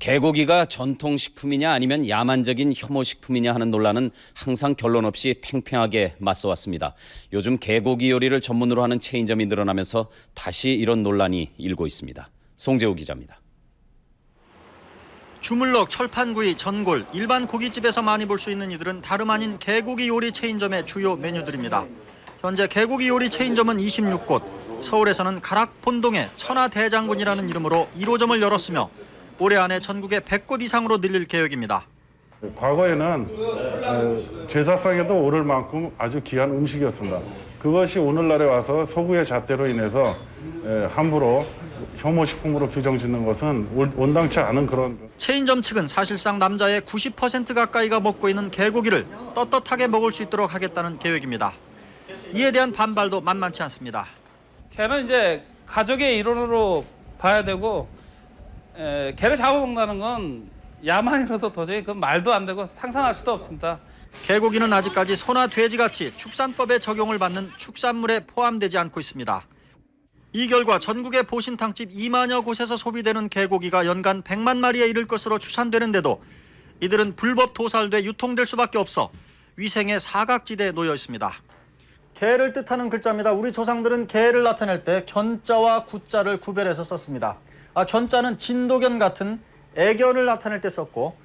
개고기가 전통식품이냐 아니면 야만적인 혐오식품이냐 하는 논란은 항상 결론 없이 팽팽하게 맞서왔습니다. 요즘 개고기 요리를 전문으로 하는 체인점이 늘어나면서 다시 이런 논란이 일고 있습니다. 송재우 기자입니다. 주물럭, 철판구이, 전골, 일반 고깃집에서 많이 볼 수 있는 이들은 다름 아닌 개고기 요리 체인점의 주요 메뉴들입니다. 현재 개고기 요리 체인점은 26곳, 서울에서는 가락 본동에 천하대장군이라는 이름으로 1호점을 열었으며 올해 안에 전국에 100곳 이상으로 늘릴 계획입니다. 과거에는 어, 제사상에도 오를 만큼 아주 귀한 음식이었습니다. 그것이 오늘날에 와서 서구의 잣대로 인해서 에, 함부로 혐오식품으로 규정짓는 것은 올- 온당치 않은 그런 체인점 측은 사실상 남자의 90% 가까이가 먹고 있는 개고기를 떳떳하게 먹을 수 있도록 하겠다는 계획입니다. 이에 대한 반발도 만만치 않습니다. 개는 이제 가족의 일원으로 봐야 되고 에, 개를 잡아먹는다는 건 야만이라서 도저히 그 말도 안 되고 상상할 수도 없습니다. 개고기는 아직까지 소나 돼지같이 축산법에 적용을 받는 축산물에 포함되지 않고 있습니다. 이 결과 전국의 보신탕집 2만여 곳에서 소비되는 개고기가 연간 100만 마리에 이를 것으로 추산되는데도 이들은 불법 도살돼 유통될 수밖에 없어 위생의 사각지대에 놓여 있습니다. 개를 뜻하는 글자입니다. 우리 조상들은 개를 나타낼 때 견자와 구자를 구별해서 썼습니다. 아, 견자는 진도견 같은 애견을 나타낼 때 썼고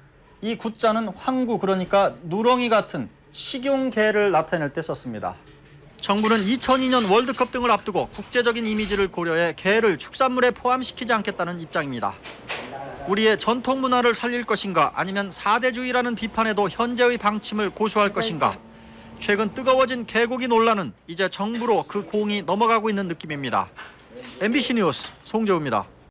이 구자는 황구 그러니까 누렁이 같은 식용개를 나타낼 때 썼습니다. 정부는 2002년 월드컵 등을 앞두고 국제적인 이미지를 고려해 개를 축산물에 포함시키지 않겠다는 입장입니다. 우리의 전통 문화를 살릴 것인가 아니면 사대주의라는 비판에도 현재의 방침을 고수할 것인가 최근 뜨거워진 개고기 논란은 이제 정부로 그 공이 넘어가고 있는 느낌입니다. MBC 뉴스 송재우입니다.